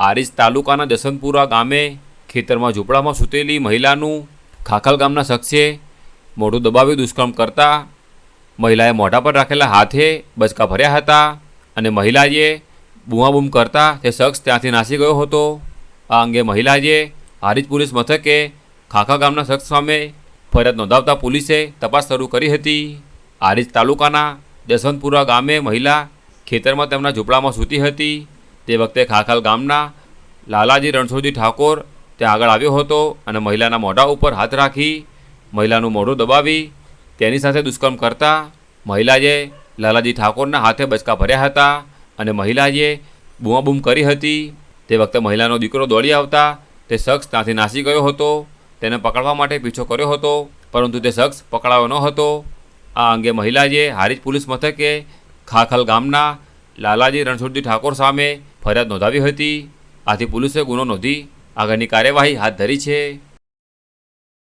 આરીસ તાલુકાના દસંતપુરા ગામે ખેતરમાં ઝૂંપડામાં સૂતેલી મહિલાનું ખાખલ ગામના શખ્સે મોઢું દબાવી દુષ્કર્મ કરતા મહિલાએ મોઢા પર રાખેલા હાથે બચકા ભર્યા હતા અને મહિલાએ બૂમાબૂમ કરતા તે શખ્સ ત્યાંથી નાસી ગયો હતો. આ અંગે મહિલાએ હારીજ પોલીસ મથકે ખાખા ગામના શખ્સ સામે ફરિયાદ નોંધાવતા પોલીસે તપાસ શરૂ કરી હતી. હારીજ તાલુકાના દસવંતપુરા ગામે મહિલા ખેતરમાં તેમના ઝૂંપડામાં સૂતી હતી. તે વખતે ખાખલ ગામના લાલાજી રણછોડજી ઠાકોર ત્યાં આગળ આવ્યો હતો અને મહિલાના મોઢા ઉપર હાથ રાખી, મહિલાનું મોઢું દબાવી, તેની સાથે દુષ્કર્મ કરતા મહિલાએ લાલાજી ઠાકોરના હાથે બચકા ભર્યા હતા અને મહિલાએ બૂમાબૂમ કરી હતી. તે વખતે મહિલાનો દીકરો દોડી આવતા તે શખ્સ ત્યાંથી નાસી ગયો હતો, તેને પકડવા માટે પીછો કર્યો હતો, પરંતુ તે શખ્સ પકડાયો ન હતો. આ અંગે મહિલાએ હારીજ પોલીસ મથકે ખાખલ ગામના લાલાજી રણછોડજી ઠાકોર સામે ફરિયાદ નોંધાવી હતી. આથી પોલીસે ગુનો નોંધી આગળની કાર્યવાહી હાથ ધરી છે.